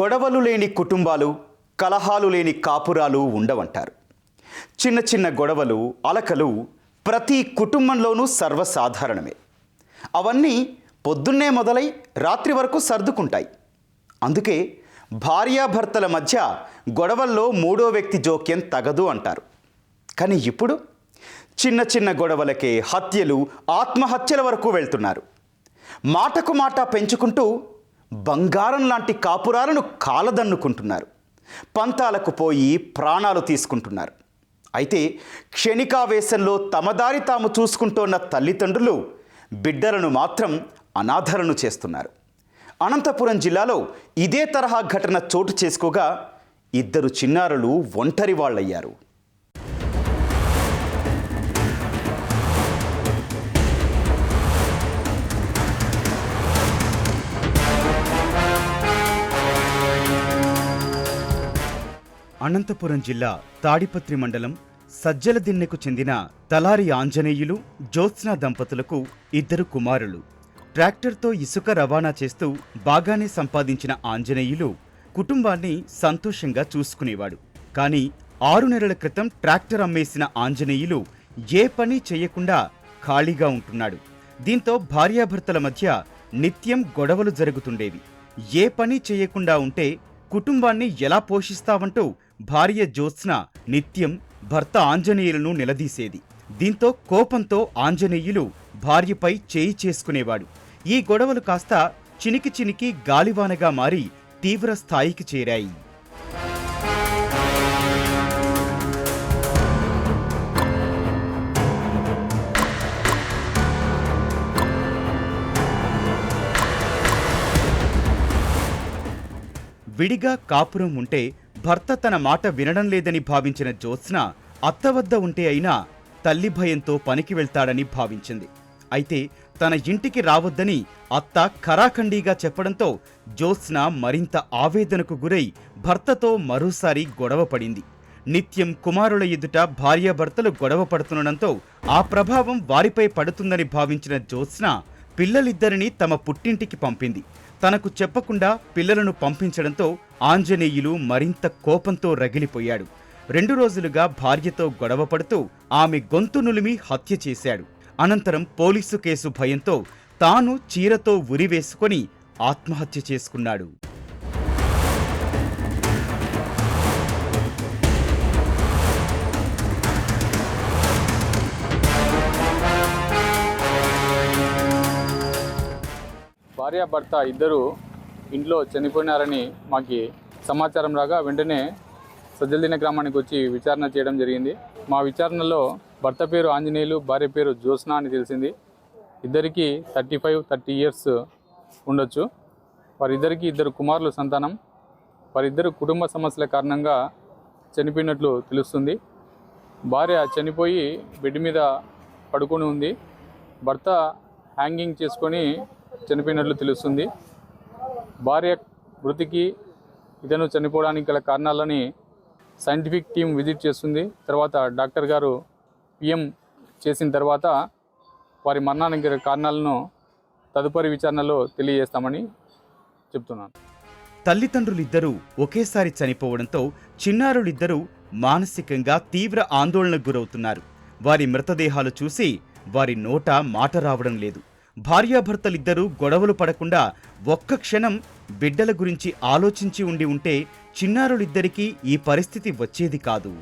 గొడవలు లేని కుటుంబాలు కలహాలు లేని కాపురాలు ఉండవంటారు. చిన్న చిన్న గొడవలు అలకలు ప్రతి కుటుంబంలోనూ సర్వసాధారణమే. అవన్నీ పొద్దున్నే మొదలై రాత్రి వరకు సర్దుకుంటాయి. అందుకే భార్యాభర్తల మధ్య గొడవల్లో మూడో వ్యక్తి జోక్యం తగదు అంటారు. కానీ ఇప్పుడు చిన్న చిన్న గొడవలకే హత్యలు ఆత్మహత్యల వరకు వెళ్తున్నారు. మాటకు మాట పెంచుకుంటూ బంగారం లాంటి కాపురాలను కాలదన్నుకుంటున్నారు. పంతాలకు పోయి ప్రాణాలు తీసుకుంటున్నారు. అయితే క్షణికావేశంలో తమదారి తాము చూసుకుంటోన్న తల్లిదండ్రులు బిడ్డలను మాత్రం అనాథలను చేస్తున్నారు. అనంతపురం జిల్లాలో ఇదే తరహా ఘటన చోటు చేసుకోగా ఇద్దరు చిన్నారులు ఒంటరి వాళ్ళయ్యారు. అనంతపురం జిల్లా తాడిపత్రి మండలం సజ్జల దిన్నెకు చెందిన తలారి ఆంజనేయులు జ్యోత్స్న దంపతులకు ఇద్దరు కుమారులు. ట్రాక్టర్తో ఇసుక రవాణా చేస్తూ బాగానే సంపాదించిన ఆంజనేయులు కుటుంబాన్ని సంతోషంగా చూసుకునేవాడు. కానీ ఆరు నెలల క్రితం ట్రాక్టర్ అమ్మేసిన ఆంజనేయులు ఏ పని చేయకుండా ఖాళీగా ఉంటున్నాడు. దీంతో భార్యాభర్తల మధ్య నిత్యం గొడవలు జరుగుతుండేవి. ఏ పని చేయకుండా ఉంటే కుటుంబాన్ని ఎలా పోషిస్తావంటూ భార్య జ్యోత్స్న నిత్యం భర్త ఆంజనేయులను నిలదీసేది. దీంతో కోపంతో ఆంజనేయులు భార్యపై చేయి చేసుకునేవాడు. ఈ గొడవలు కాస్త చినికి చినికి గాలివానగా మారి తీవ్ర స్థాయికి చేరాయి. విడిగా కాపురం ఉంటే భర్త తన మాట వినడం లేదని భావించిన జ్యోత్స్న అత్త వద్ద ఉంటే అయినా తల్లి భయంతో పనికి వెళ్తాడని భావించింది. అయితే తన ఇంటికి రావద్దని అత్త ఖరాఖండీగా చెప్పడంతో జ్యోత్స్న మరింత ఆవేదనకు గురై భర్తతో మరోసారి గొడవ పడింది. నిత్యం కుమారుల ఎదుట భార్యాభర్తలు గొడవ పడుతుండటంతో ఆ ప్రభావం వారిపై పడుతుందని భావించిన జ్యోత్స్న పిల్లలిద్దరినీ తమ పుట్టింటికి పంపింది. తనకు చెప్పకుండా పిల్లలను పంపించడంతో ఆంజనేయులు మరింత కోపంతో రగిలిపోయాడు. రెండు రోజులుగా భార్యతో గొడవపడుతూ ఆమె గొంతు నులిమి హత్య చేశాడు. అనంతరం పోలీసు కేసు భయంతో తాను చీరతో ఉరివేసుకొని ఆత్మహత్య చేసుకున్నాడు. భార్య భర్త ఇద్దరు ఇంట్లో చనిపోయినారని మాకు సమాచారం రాగా వెంటనే సజ్జలదిన గ్రామానికి వచ్చి విచారణ చేయడం జరిగింది. మా విచారణలో భర్త పేరు ఆంజనేయులు భార్య పేరు జ్యోత్స్న అని తెలిసింది. ఇద్దరికి థర్టీ ఫైవ్ థర్టీ ఇయర్స్ ఉండొచ్చు. వారిద్దరికి ఇద్దరు కుమారులు సంతానం. వారిద్దరు కుటుంబ సమస్యల కారణంగా చనిపోయినట్లు తెలుస్తుంది. భార్య చనిపోయి బెడ్ మీద పడుకొని ఉంది. భర్త హ్యాంగింగ్ చేసుకొని చనిపోయినట్లు తెలుస్తుంది. భార్య మృతికి ఇతను చనిపోవడానికి గల కారణాలని సైంటిఫిక్ టీం విజిట్ చేస్తుంది. తర్వాత డాక్టర్ గారు పిఎం చేసిన తర్వాత వారి మరణానికి గల కారణాలను తదుపరి విచారణలో తెలియజేస్తామని చెప్తున్నాను. తల్లిదండ్రులిద్దరూ ఒకేసారి చనిపోవడంతో చిన్నారులిద్దరూ మానసికంగా తీవ్ర ఆందోళనకు గురవుతున్నారు. వారి మృతదేహాలు చూసి వారి నోట మాట రావడం లేదు. భార్యాభర్తలిద్దరూ గొడవలు పడకుండా ఒక్క క్షణం బిడ్డల గురించి ఆలోచించి ఉండి ఉంటే చిన్నారులిద్దరికీ ఈ పరిస్థితి వచ్చేది కాదు.